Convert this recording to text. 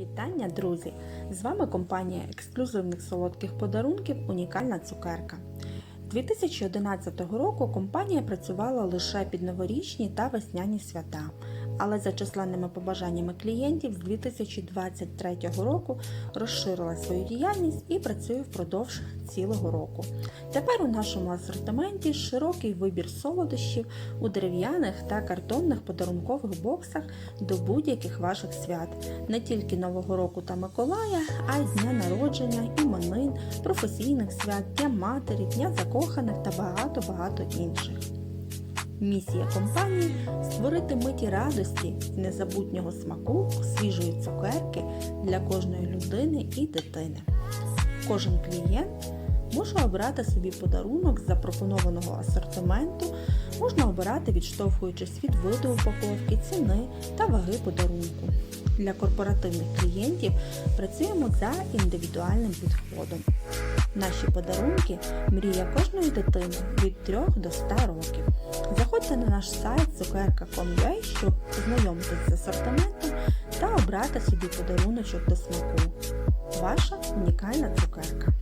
Вітання, друзі! З вами компанія ексклюзивних солодких подарунків Унікальна цукерка. 2011 року компанія працювала лише під новорічні та весняні свята, але за численними побажаннями клієнтів з 2023 року розширила свою діяльність і працює впродовж цілого року. Тепер у нашому асортименті широкий вибір солодощів у дерев'яних та картонних подарункових боксах до будь-яких ваших свят, не тільки Нового року та Миколая, а й дня народження, іменин, професійних свят, Дня матері, Дня закоханих та багато-багато інших. Місія компанії створити миті радості незабутнього смаку свіжої цукерки для кожної людини і дитини. Кожен клієнт може обрати собі подарунок з запропонованого асортименту, можна обирати відштовхуючись від виду упаковки, ціни та ваги подарунку. Для корпоративних клієнтів працюємо за індивідуальним підходом. Наші подарунки мрія кожної дитини від 3 до 100 років. Заходьте на наш сайт цукерка.com.ua, щоб познайомитися з асортиментом та обрати собі подаруночок до смаку. Ваша унікальна цукерка.